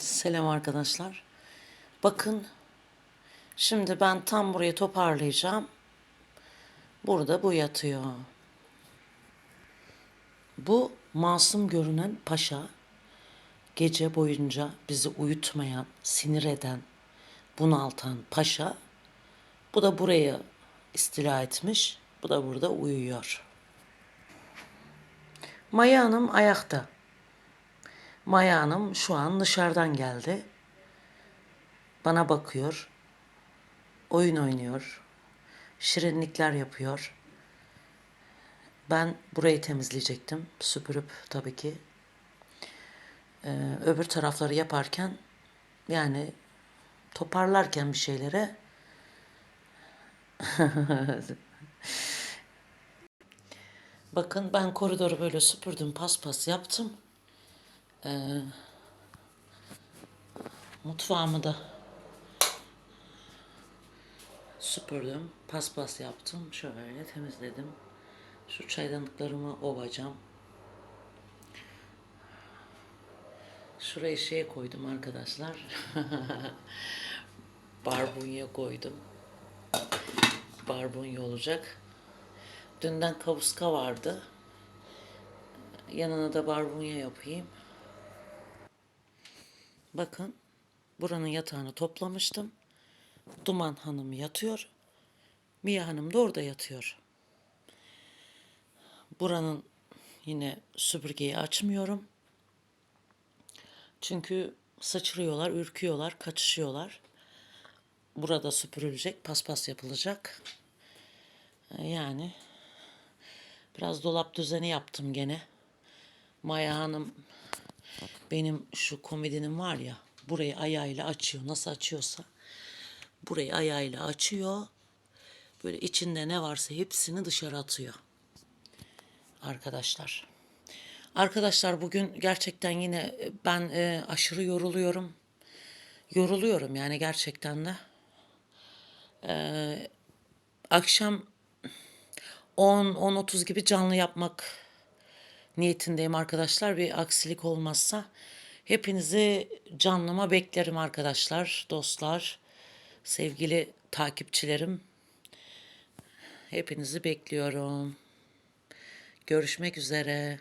Selam arkadaşlar. Bakın şimdi ben tam burayı toparlayacağım. Burada bu yatıyor. Bu masum görünen paşa gece boyunca bizi uyutmayan, sinir eden, bunaltan paşa bu da buraya istila etmiş. Bu da burada uyuyor. Maya Hanım ayakta. Maya Hanım şu an dışarıdan geldi. Bana bakıyor. Oyun oynuyor. Şirinlikler yapıyor. Ben burayı temizleyecektim. Süpürüp tabii ki. Ee, öbür tarafları yaparken yani toparlarken bir şeylere Bakın ben koridoru böyle süpürdüm, paspas yaptım. Ee, mutfağımı da süpürdüm, paspas yaptım. Şöyle temizledim. Şu çaydanlıklarımı ovacağım. Şuraya şey koydum arkadaşlar. Barbunya koydum. Barbunya olacak. Dünden kavuska vardı. Yanına da barbunya yapayım. Bakın buranın yatağını toplamıştım. Duman Hanım yatıyor. Mia Hanım da orada yatıyor. Buranın yine süpürgeyi açmıyorum. Çünkü sıçrıyorlar, ürküyorlar, kaçışıyorlar. Burada süpürülecek, paspas yapılacak. Yani biraz dolap düzeni yaptım gene. Maya Hanım benim şu komedinim var ya burayı ayağıyla açıyor. Nasıl açıyorsa burayı ayağıyla açıyor. Böyle içinde ne varsa hepsini dışarı atıyor. Arkadaşlar. Arkadaşlar bugün gerçekten yine e, ben e, aşırı yoruluyorum. Yoruluyorum yani gerçekten de. Ee, akşam 10-10.30 gibi canlı yapmak niyetindeyim arkadaşlar. Bir aksilik olmazsa hepinizi canlıma beklerim arkadaşlar, dostlar, sevgili takipçilerim. Hepinizi bekliyorum. Görüşmek üzere.